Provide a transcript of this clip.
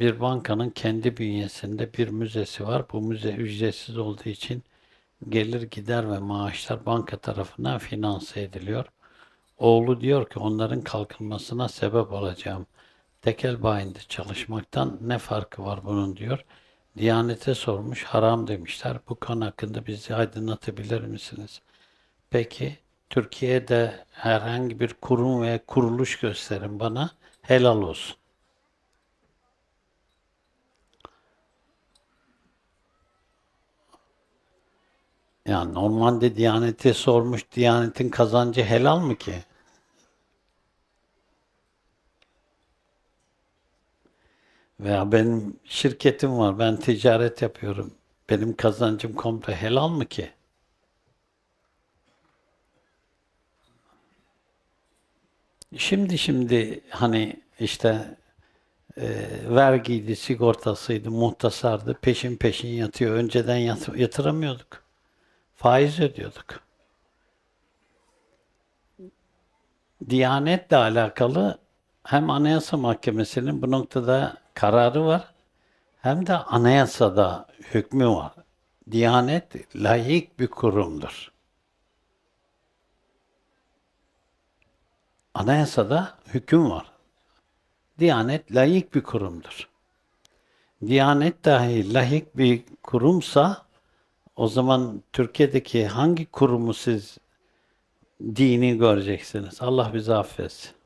bir bankanın kendi bünyesinde bir müzesi var. Bu müze ücretsiz olduğu için gelir gider ve maaşlar banka tarafından finanse ediliyor. Oğlu diyor ki onların kalkınmasına sebep olacağım. Tekel bayinde çalışmaktan ne farkı var bunun diyor. Diyanete sormuş, haram demişler. Bu konu hakkında bizi aydınlatabilir misiniz? Peki, Türkiye'de herhangi bir kurum veya kuruluş gösterin bana, helal olsun. Yani normalde Diyanet'e sormuş, Diyanet'in kazancı helal mı ki? Veya benim şirketim var, ben ticaret yapıyorum. Benim kazancım komple helal mı ki? Şimdi şimdi hani işte e, vergiydi, sigortasıydı, muhtasardı, peşin peşin yatıyor. Önceden yat- yatıramıyorduk. Faiz ödüyorduk. Diyanetle alakalı hem Anayasa Mahkemesi'nin bu noktada kararı var hem de anayasada hükmü var. Diyanet layık bir kurumdur. Anayasada hüküm var. Diyanet layık bir kurumdur. Diyanet dahi layık bir kurumsa o zaman Türkiye'deki hangi kurumu siz dini göreceksiniz? Allah bizi affetsin.